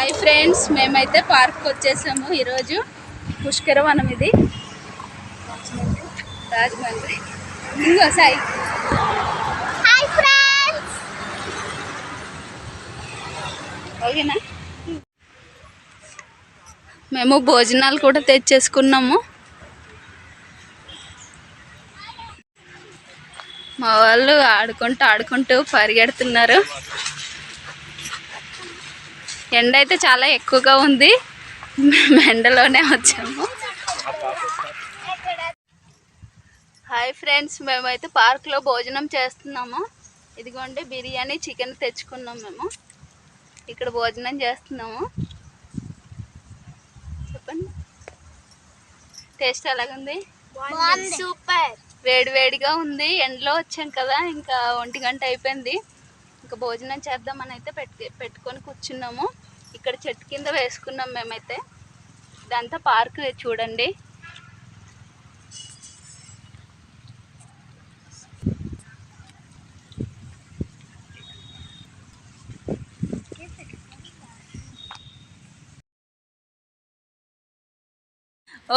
Hi friends మేమైతే park వచ్చేసాము ఈరోజు. పుష్కరవనం ఇది రాజమండ్రి. ఇంకో సాయి. ఓకేనా? మేము భోజనాలు కూడా తెచ్చేసుకున్నాము. మా వాళ్ళు ఆడుకుంటూ ఆడుకుంటూ పరిగెడుతున్నారు. ఎండ అయితే చాలా ఎక్కువగా ఉంది. మేము ఎండలోనే వచ్చాము. హాయ్ ఫ్రెండ్స్ మేమైతే పార్క్లో భోజనం చేస్తున్నాము. ఇదిగోండి బిర్యానీ చికెన్ తెచ్చుకున్నాం మేము. ఇక్కడ భోజనం చేస్తున్నాము. చెప్పండి. టేస్ట్ ఎలాగుంది? సూపర్. వేడి వేడిగా ఉంది. ఎండలో వచ్చాం కదా ఇంకా ఒంటి గంట అయిపోయింది. ఇంకా భోజనం చేద్దామని అయితే పెట్టు పెట్టుకొని కూర్చున్నాము. ఇక్కడ చెట్టు కింద వేసుకున్నాం మేమైతే. ఇదంతా పార్క్ చూడండి.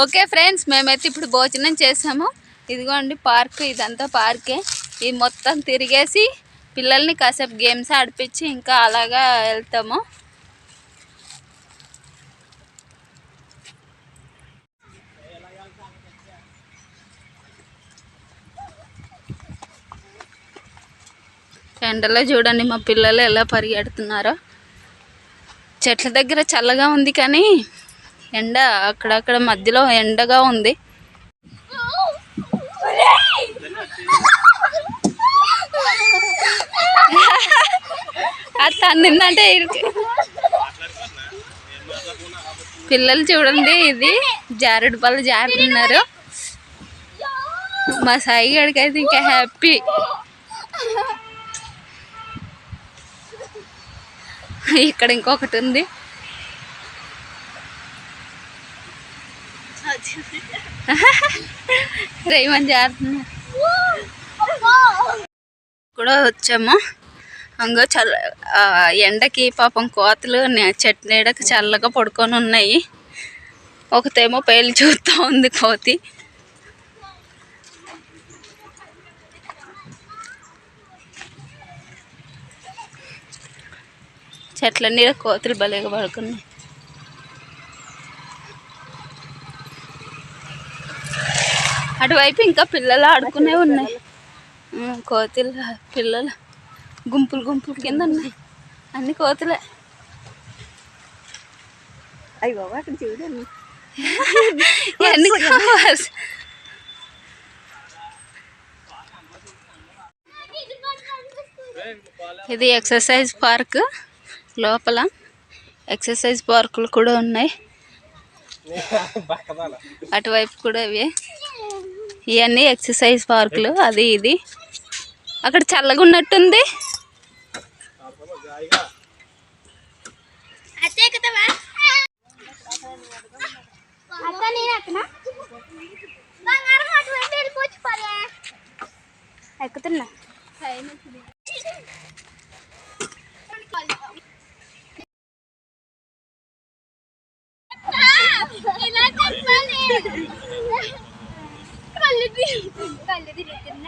ఓకే ఫ్రెండ్స్ మేమైతే ఇప్పుడు భోజనం చేసాము. ఇదిగోండి పార్క్ ఇదంతా పార్కే. ఇది మొత్తం తిరిగేసి పిల్లల్ని కాసేపు గేమ్స్ ఆడిపించి ఇంకా అలాగా వెళ్తాము. ఎండలో చూడండి మా పిల్లలు ఎలా పరిగెడుతున్నారో. చెట్ల దగ్గర చల్లగా ఉంది కానీ ఎండ అక్కడక్కడ మధ్యలో ఎండగా ఉంది. అది తన్నిందంటే పిల్లలు చూడండి ఇది జారుడు పళ్ళు జారుతున్నారు. మా సాయి గడికి అయితే ఇంకా హ్యాపీ. ఇక్కడ ఇంకొకటి ఉంది. రేమని జారుతున్నారు కూడా వచ్చాము. అంగో చల్ల ఎండకి పాపం కోతలు నే- చెట్టు నీడకి చల్లగా పడుకొని ఉన్నాయి. ఒకతేమో పేలు చూస్తూ ఉంది కోతి. చెట్ల నీడ కోతులు భలేగా పడుకున్నాయి. అటువైపు ఇంకా పిల్లలు ఆడుకునే ఉన్నాయి. కోతులు పిల్లలు గుంపులు గుంపులు కింద ఉన్నాయి. అన్ని కోతులే. అయ్యి బాబా అక్కడ చూడండి ఎన్ని కావాలి? ఇది ఎక్సర్సైజ్ పార్క్. లోపల ఎక్సర్సైజ్ పార్కులు కూడా ఉన్నాయి. అటువైపు కూడా ఇవి. ఇవన్నీ ఎక్సర్సైజ్ పార్కులు అది ఇది. అక్కడ చల్లగా ఉన్నట్టుంది കല്ല് കല്ല് തിരിക്കുന്ന